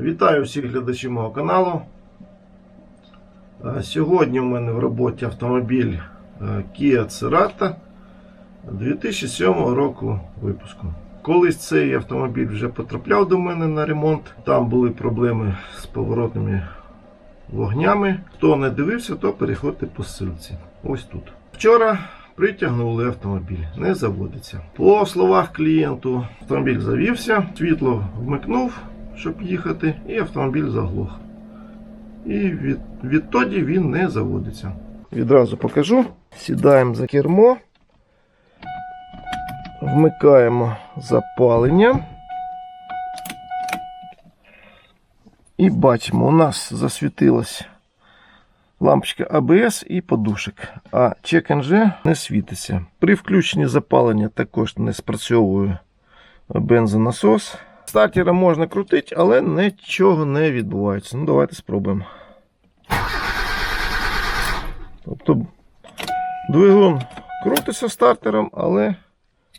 Вітаю всіх глядачів мого каналу. Е, Сьогодні у мене в роботі автомобіль е, Kia Cerato 2007 року випуску. Колись цей автомобіль вже потрапляв до мене на ремонт. Там були проблеми з поворотними вогнями. Хто не дивився, то переходьте по ссылці. Ось тут. Вчора притягнули автомобіль, не заводиться. По словах клієнту, автомобіль завівся, світло вмикнув, щоб їхати, і автомобіль заглох. І від, відтоді він не заводиться. Відразу покажу. Сідаємо за кермо, вмикаємо запалення. І бачимо, у нас засвітилась лампочка АБС і подушок, а чек NG не світиться. При включенні запалення також не спрацьовує бензонасос. Стартера можна крутити, але нічого не відбувається. Ну, давайте спробуємо. Тобто двигун крутиться стартером, але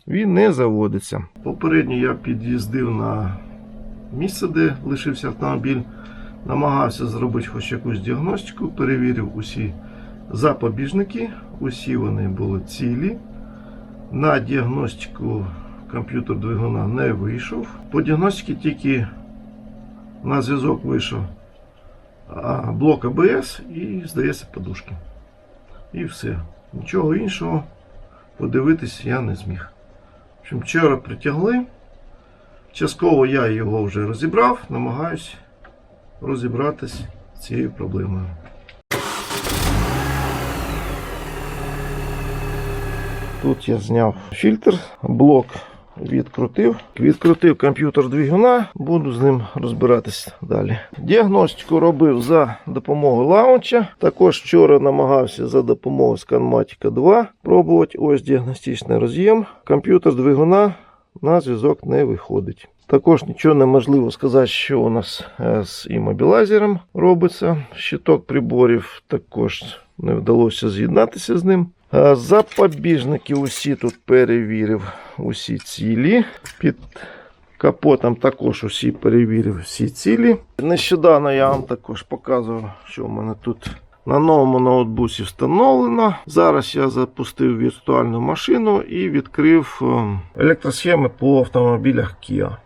він не заводиться. Попередньо я під'їздив на місце, де лишився автомобіль. Намагався зробити хоч якусь діагностику, перевірив усі запобіжники, усі вони були цілі. На діагностику комп'ютер двигуна не вийшов. По діагностиці тільки на зв'язок вийшов блок АБС і, здається, подушки. І все. Нічого іншого подивитись я не зміг. В вчора притягли. Частково я його вже розібрав, намагаюсь розібратись з цією проблемою. Тут я зняв фільтр, блок відкрутив. Відкрутив комп'ютер двигуна, буду з ним розбиратись далі. Діагностику робив за допомогою лаунча. Також вчора намагався за допомогою Scanmatica 2 пробувати. Ось діагностичний роз'єм. Комп'ютер двигуна на зв'язок не виходить. Також нічого неможливо сказати, що у нас е, з іммобілайзером робиться. Щиток приборів також не вдалося з'єднатися з ним. Запобіжники усі тут перевірив, усі цілі. Під капотом також усі перевірив всі цілі. Нещодавно я вам також показував, що в мене тут на новому ноутбусі встановлено. Зараз я запустив віртуальну машину і відкрив е, електросхеми по автомобілях Kia.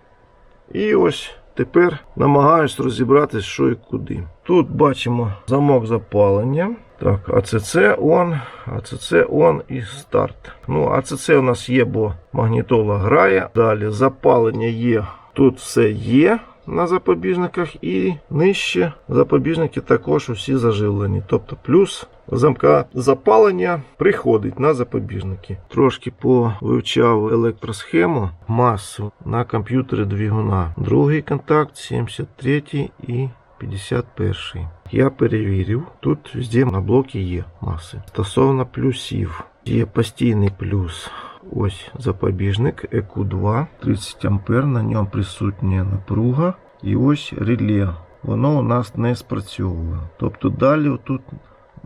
І ось тепер намагаюсь розібратись, що і куди. Тут бачимо замок запалення. Так, АЦЦ он, АЦЦ он і старт. Ну, АЦЦ у нас є, бо магнітола грає. Далі запалення є. Тут все є на запобіжниках, і нижче запобіжники також усі заживлені. Тобто плюс замка запалення приходить на запобіжники. Трошки повивчав електросхему, масу на комп'ютері двигуна. Другий контакт, 73 і 51. Я перевірив, тут везде на блокі є маси. Стосовно плюсів, є постійний плюс. Ось запобіжник EQ2 30 А, на ньому присутня напруга. І ось реле. Воно у нас не спрацьовує. Тобто далі тут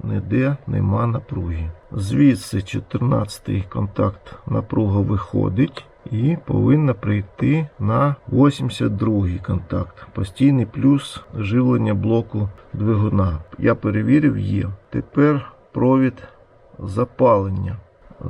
ніде нема напруги. Звідси 14 контакт напруга виходить. І повинна прийти на 82 контакт. Постійний плюс живлення блоку двигуна. Я перевірив, є. Тепер провід запалення.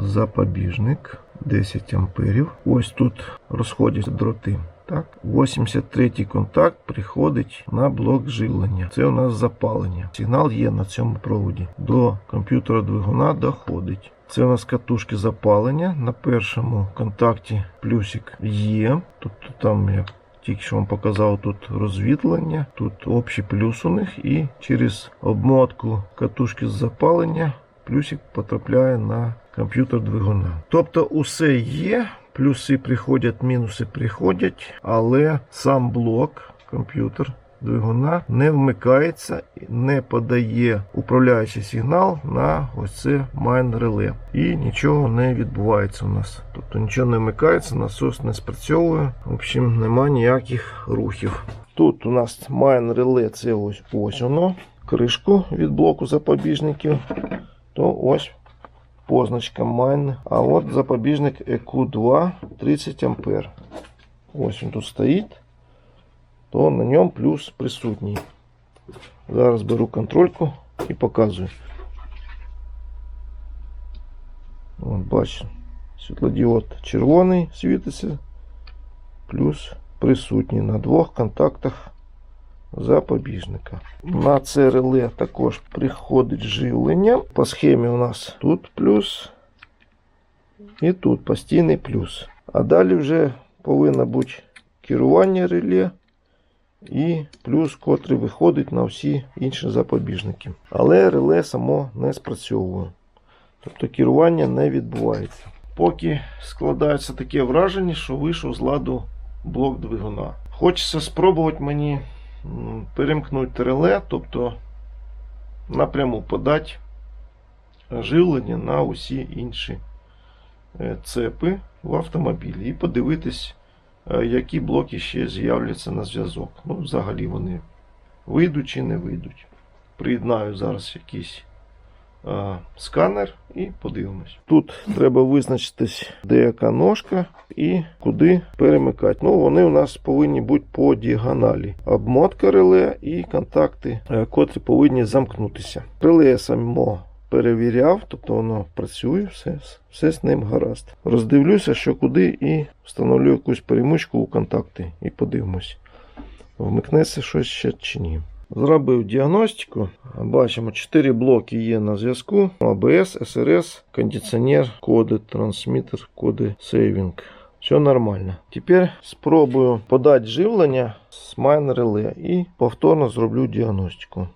Запобіжник 10 амперів. Ось тут розходяться дроти. Так, 83 контакт приходить на блок живлення. Це у нас запалення. Сигнал є на цьому проводі. До комп'ютера двигуна доходить. Це у нас катушки запалення. На першому контакті плюсик є. Тобто там як тільки що вам показав тут розвітлення, тут общий плюс у них, і через обмотку катушки запалення плюсик потрапляє на комп'ютер двигуна. Тобто усе є. Плюси приходять, мінуси приходять, але сам блок, комп'ютер двигуна не вмикається, не подає управляючий сигнал на ось це майн реле. І нічого не відбувається у нас. Тобто нічого не вмикається, насос не спрацьовує. В общем, нема ніяких рухів. Тут у нас майн реле, це ось ось воно. Кришку від блоку запобіжників. То ось позначка майн. А от запобіжник EQ2 30 А. Ось він тут стоїть. То на ньому плюс присутній. Зараз беру контрольку і показую. От, бачите, світлодіод червоний світиться, плюс присутній на двох контактах запобіжника. На це реле також приходить живлення. По схемі у нас тут плюс і тут постійний плюс. А далі вже повинно бути керування реле і плюс, котрий виходить на всі інші запобіжники. Але реле само не спрацьовує. Тобто керування не відбувається. Поки складається таке враження, що вийшов з ладу блок двигуна. Хочеться спробувати мені перемкнути реле, тобто напряму подати живлення на усі інші е, цепи в автомобілі і подивитись, які блоки ще з'являться на зв'язок. Ну, взагалі вони вийдуть чи не вийдуть. Приєднаю зараз якийсь е, сканер і подивимось. Тут треба визначитись, де яка ножка і куди перемикати. Ну, вони у нас повинні бути по діагоналі. Обмотка реле і контакти, е, котрі повинні замкнутися. Реле само перевіряв, тобто воно працює, все, все з ним гаразд. Роздивлюся, що куди, і встановлю якусь перемичку у контакти і подивимось, вмикнеться щось ще чи ні. Зробив діагностику. Бачимо, 4 блоки є на зв'язку: АБС, СРС, кондиціонер, коди, трансмітер, коди сейвінг. Все нормально. Тепер спробую подати живлення з майн реле і повторно зроблю діагностику.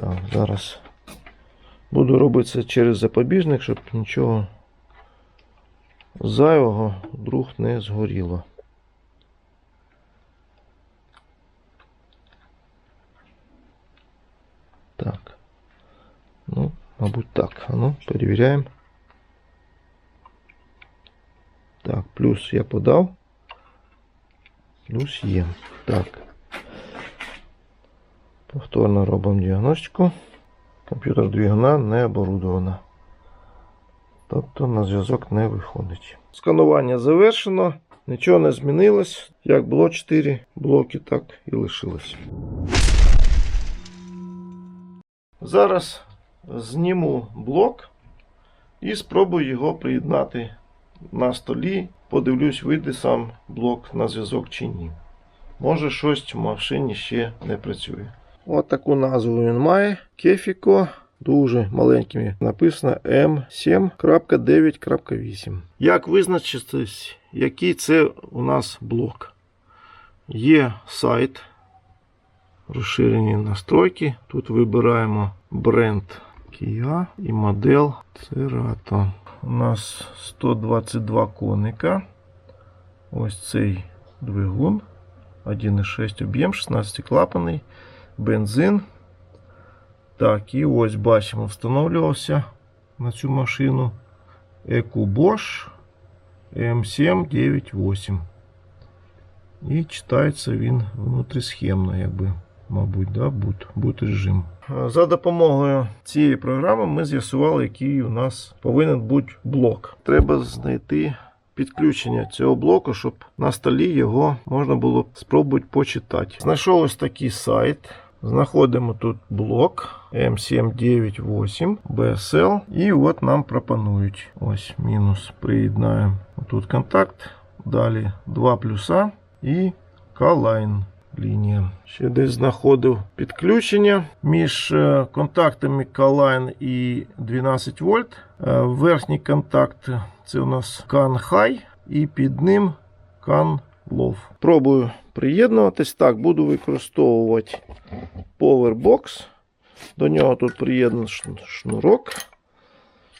Так, зараз буду робити це через запобіжник, щоб нічого зайвого вдруг не згоріло. Так. Ну, мабуть, так. Ну, перевіряємо. Так, плюс я подав. Плюс є. Так. Повторно робимо діагностику. Комп'ютер двигуна не оборудовано. Тобто на зв'язок не виходить. Сканування завершено. Нічого не змінилось. Як було 4 блоки, так і лишилось. Зараз зніму блок і спробую його приєднати на столі. Подивлюсь, вийде сам блок на зв'язок чи ні. Може щось в машині ще не працює. От таку назву він має. Кефіко. Дуже маленькими написано M7.9.8. Як визначитись, який це у нас блок? Є сайт, розширені настройки. Тут вибираємо бренд Kia і модель Cerato. У нас 122 коника. Ось цей двигун. 1,6 об'єм, 16 клапаний, бензин. Так, і ось бачимо, встановлювався на цю машину EcoBosch M798. І читається він внутрісхемно, якби, мабуть, да, boot режим. За допомогою цієї програми ми з'ясували, який у нас повинен бути блок. Треба знайти підключення цього блоку, щоб на столі його можна було спробувати почитати. Знайшов ось такий сайт. Знаходимо тут блок M798 BSL. І от нам пропонують. Ось мінус. Приєднаємо тут контакт. Далі два плюса і K-Line лінія. Ще десь знаходив підключення між е, контактами K-Line і 12 вольт. Е, Верхній контакт це у нас CAN High і під ним CAN Low. Пробую приєднуватись. Так, буду використовувати Powerbox. До нього тут приєднаний шнурок.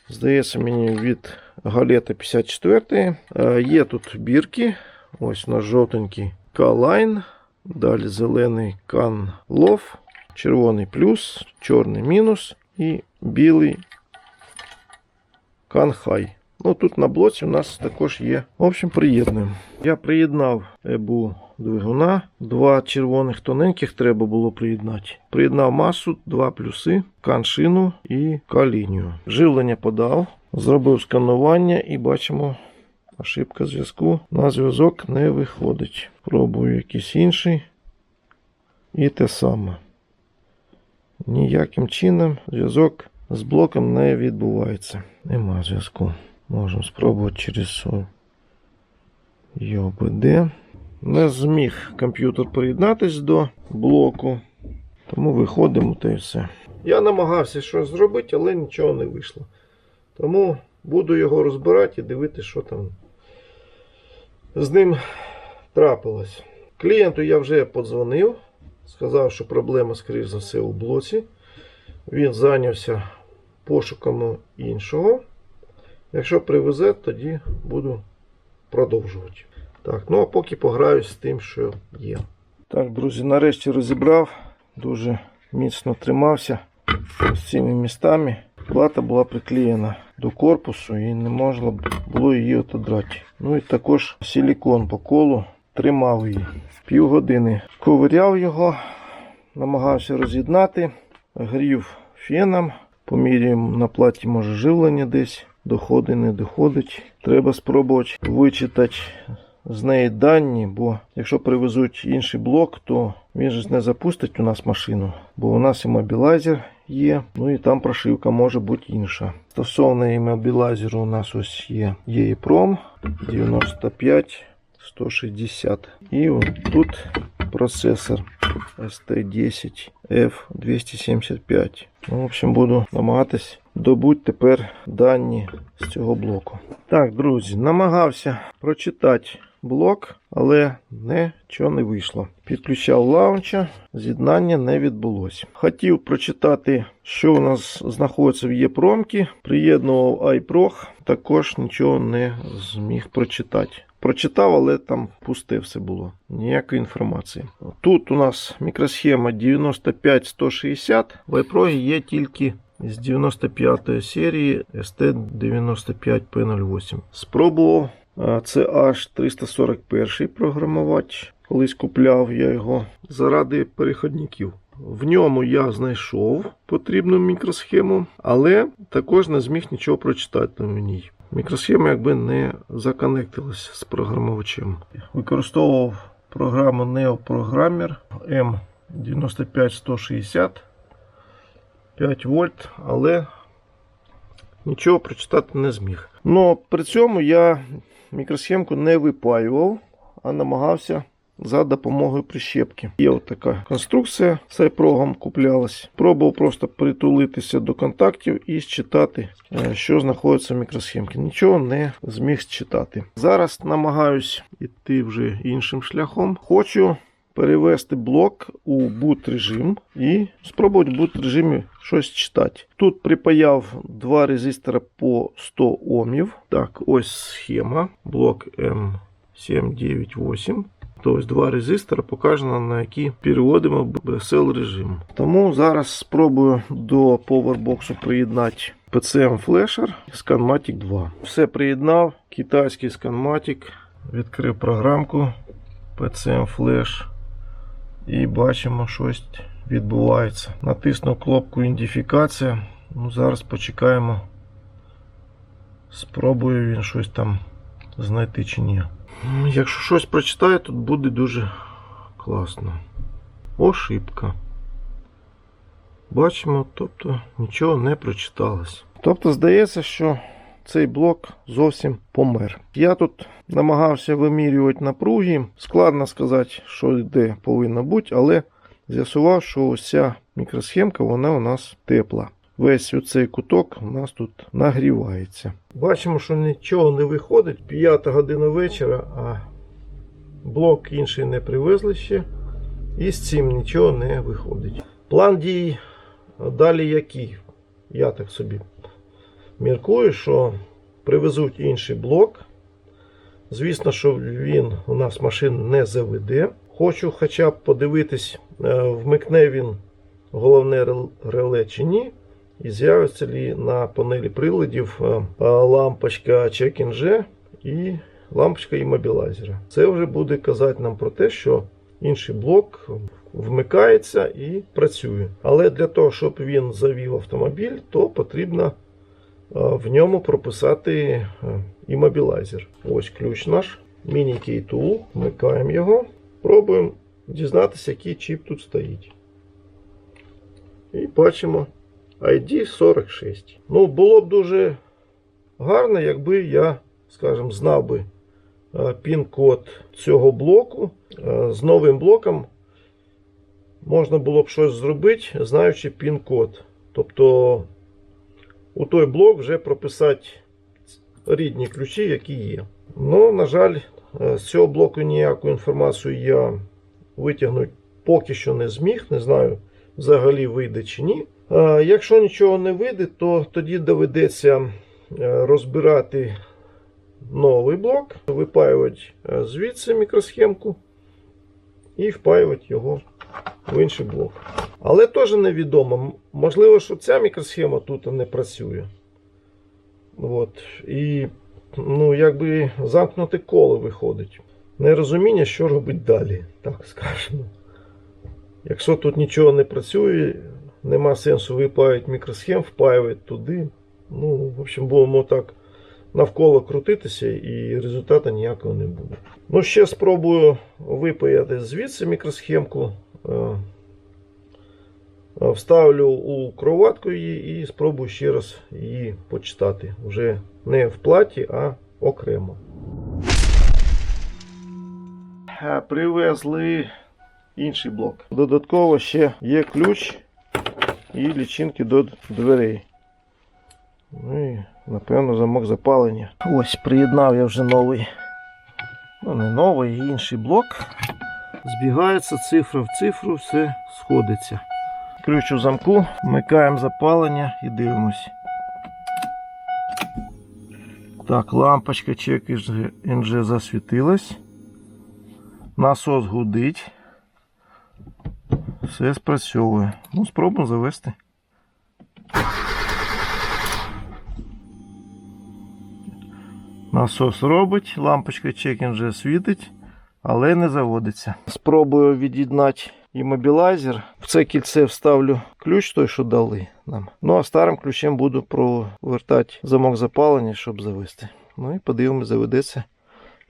Здається, мені від галета 54. Е, Є тут бірки. Ось у нас жовтенький K-Line. Далі зелений Can Love, червоний плюс, чорний мінус і білий High. Ну тут на блоці у нас також є. В общем, приєднуємо. Я приєднав ебу двигуна. Два червоних тоненьких треба було приєднати. Приєднав масу, два плюси, каншину і калінію. Живлення подав. Зробив сканування і бачимо ошибка зв'язку. На зв'язок не виходить. Пробую якийсь інший. І те саме. Ніяким чином зв'язок з блоком не відбувається. Нема зв'язку. Можемо спробувати через ЙОБД. Не зміг комп'ютер приєднатись до блоку. Тому виходимо та й все. Я намагався щось зробити, але нічого не вийшло. Тому буду його розбирати і дивитися, що там з ним трапилось. Клієнту я вже подзвонив. Сказав, що проблема, скоріш за все, у блоці. Він зайнявся пошуком іншого. Якщо привезе, тоді буду продовжувати. Так, ну а поки пограюсь з тим, що є. Так, друзі, нарешті розібрав. Дуже міцно тримався з цими містами. Плата була приклеєна до корпусу і не можна було її отодрати. Ну і також силікон по колу тримав її. Півгодини ковиряв його, намагався роз'єднати, грів феном, поміряємо на платі, може живлення десь доходить, не доходить. Треба спробувати вичитати з неї дані, бо якщо привезуть інший блок, то він же не запустить у нас машину, бо у нас і мобілайзер є, ну і там прошивка може бути інша. Стосовно імобілайзеру у нас ось є EEPROM 95 160. І от тут процесор ST10 F275. Ну, в общем, буду намагатись добути тепер дані з цього блоку. Так, друзі, намагався прочитати блок, але нічого не вийшло. Підключав лаунча, з'єднання не відбулося. Хотів прочитати, що у нас знаходиться в ЄПромкі. Приєднував iProg, також нічого не зміг прочитати. Прочитав, але там пусте все було. Ніякої інформації. Тут у нас мікросхема 95160. В iPro є тільки з 95 серії ST95P08. Спробував це аж 341 програмувач. Колись купляв я його заради переходників. В ньому я знайшов потрібну мікросхему, але також не зміг нічого прочитати на ній. Мікросхема якби не законектилась з програмувачем. Використовував програму NeoProgrammer M95160 5 вольт, але нічого прочитати не зміг. Но при цьому я мікросхемку не випаював, а намагався за допомогою прищепки. Є така конструкція iProgом куплялась. Пробував просто притулитися до контактів і считати, е, що знаходиться в мікросхемці. Нічого не зміг считати. Зараз намагаюсь іти вже іншим шляхом. Хочу перевести блок у boot режим і спробувати в boot режимі щось читати. Тут припаяв два резистора по 100 Омів. Так, ось схема. Блок М798. Тобто два резистора показано, на які переводимо BSL режим. Тому зараз спробую до повербоксу приєднати PCM Flasher Scanmatic 2. Все приєднав. Китайський Scanmatic. Відкрив програмку PCM Flash. І бачимо, щось відбувається. Натиснув кнопку ідентифікація. Ну, Зараз почекаємо. Спробую він щось там знайти чи ні. Якщо щось прочитаю, тут буде дуже класно. Ошибка. Бачимо, тобто нічого не прочиталось. Тобто, здається, що цей блок зовсім помер. Я тут намагався вимірювати напруги. Складно сказати, що де повинно бути, але з'ясував, що ось ця мікросхемка вона у нас тепла. Весь оцей куток у нас тут нагрівається. Бачимо, що нічого не виходить. 5 година вечора, а блок інший не привезли ще. І з цим нічого не виходить. План дій далі який? Я так собі міркую, що привезуть інший блок. Звісно, що він у нас машин не заведе. Хочу хоча б подивитись, е, вмикне він головне реле чи ні. І з'явиться ли на панелі приладів е, лампочка Check-in і лампочка іммобілайзера. Це вже буде казати нам про те, що інший блок вмикається і працює. Але для того, щоб він завів автомобіль, то потрібно в ньому прописати е, іммобілайзер. Ось ключ наш, tool. Вмикаємо його. Пробуємо дізнатися, який чіп тут стоїть. І бачимо ID 46. Ну, було б дуже гарно, якби я, скажімо, знав би е, пін-код цього блоку. Е, З новим блоком можна було б щось зробити, знаючи пін-код. Тобто у той блок вже прописати рідні ключі, які є. Ну, на жаль, е, з цього блоку ніяку інформацію я витягнути поки що не зміг. Не знаю, взагалі вийде чи ні. Е, Якщо нічого не вийде, то тоді доведеться е, розбирати новий блок, випаювати звідси мікросхемку і впаювати його в інший блок. Але теж невідомо. Можливо, що ця мікросхема тут не працює. От. І ну, якби замкнуте коло виходить. Нерозуміння, що робити далі, так скажемо. Якщо тут нічого не працює, нема сенсу випаювати мікросхем, впаювати туди. Ну, в общем, будемо так навколо крутитися і результату ніякого не буде. Ну, ще спробую випаяти звідси мікросхемку. Е, е, Вставлю у кроватку її і спробую ще раз її почитати. Вже не в платі, а окремо. Е, Привезли інший блок. Додатково ще є ключ і лічинки до дверей. Ну і, напевно, замок запалення. Ось приєднав я вже новий. Ну, не новий, інший блок. Збігається цифра в цифру, все сходиться. Ключ у замку, вмикаємо запалення і дивимось. Так, лампочка чек NG засвітилась. Насос гудить. Все спрацьовує. Ну, спробуємо завести. Насос робить, лампочка чекін вже світить, але не заводиться. Спробую від'єднати іммобілайзер. В це кільце вставлю ключ той, що дали нам. Ну а старим ключем буду провертати замок запалення, щоб завести. Ну і подивимось, заведеться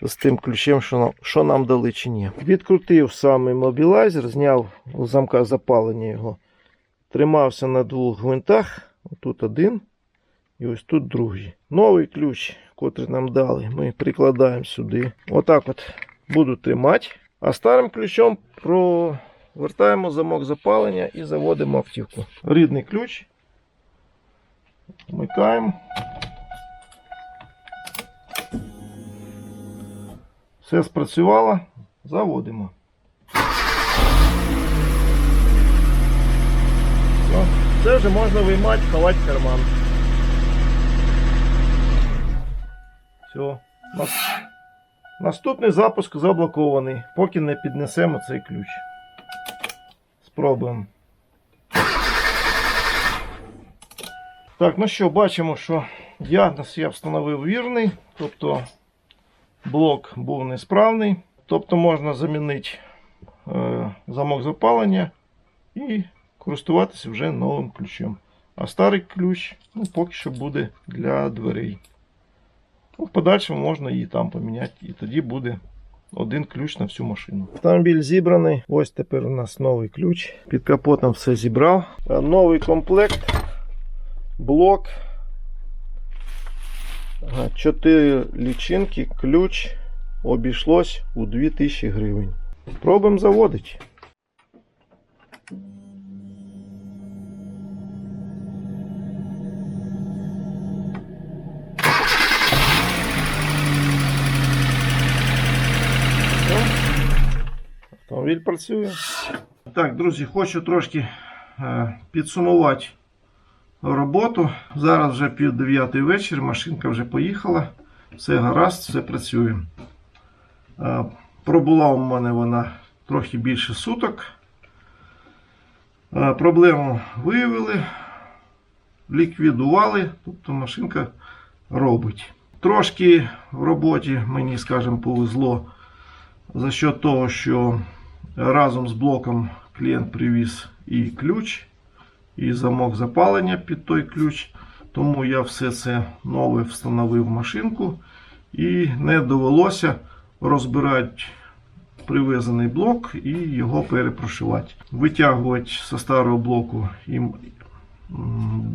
з тим ключем, що нам, що нам дали чи ні. Відкрутив сам іммобілайзер, зняв у замка запалення його. Тримався на двох гвинтах. Тут один і ось тут другий. Новий ключ, котрий нам дали, ми прикладаємо сюди. Отак от буду тримати. А старим ключом провертаємо замок запалення і заводимо автівку. Рідний ключ. Вмикаємо. Все спрацювало. Заводимо. Це вже можна виймати, ховати карман. Все. Нас... Наступний запуск заблокований, поки не піднесемо цей ключ. Спробуємо. Так, ну що, бачимо, що діагноз я встановив вірний, тобто блок був несправний. Тобто можна замінити е, замок запалення і користуватися вже новим ключем. А старий ключ ну, поки що буде для дверей. Ну, в подальшому можна її там поміняти, і тоді буде один ключ на всю машину. Автомобіль зібраний. Ось тепер у нас новий ключ. Під капотом все зібрав. Е, Новий комплект, блок, Ага, чотири лічинки, ключ обійшлось у 2000 гривень. Пробуємо заводити. Автомобіль працює. Так, друзі, хочу трошки е, підсумувати роботу. Зараз вже пів дев'ятий вечір, машинка вже поїхала. Все гаразд, все працює. Е, Пробула у мене вона трохи більше суток. Е, Проблему виявили, ліквідували, тобто машинка робить. Трошки в роботі мені, скажімо, повезло за що того, що разом з блоком клієнт привіз і ключ, і замок запалення під той ключ. Тому я все це нове встановив машинку і не довелося розбирати привезений блок і його перепрошивати. Витягувати зі старого блоку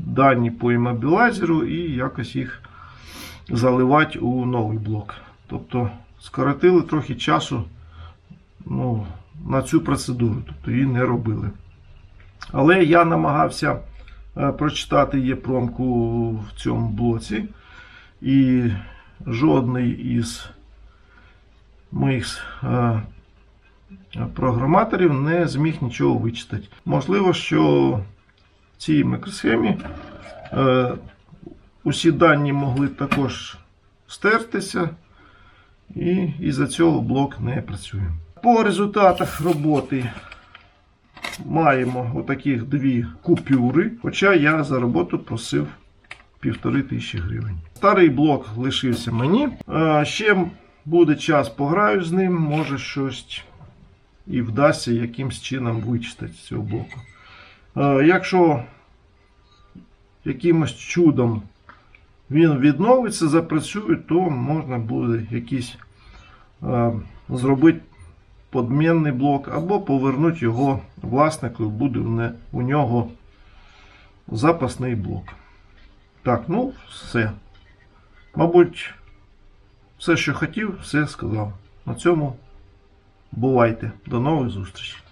дані по іммобілайзеру і якось їх заливати у новий блок. Тобто скоротили трохи часу ну, на цю процедуру, тобто її не робили. Але я намагався е, прочитати є-промку в цьому блоці, і жодний із моїх е, програматорів не зміг нічого вичитати. Можливо, що в цій мікросхемі е, усі дані могли також стертися, і із-за цього блок не працює. По результатах роботи маємо отаких дві купюри, хоча я за роботу просив півтори тисячі гривень. Старий блок лишився мені. Ще буде час пограю з ним, може щось і вдасться якимсь чином вичитати з цього блоку. Якщо якимось чудом він відновиться, запрацює, то можна буде якийсь е, зробити подмінний блок або повернути його власнику, буде у нього запасний блок. Так, ну все. Мабуть, все, що хотів, все сказав. На цьому бувайте. До нових зустрічей.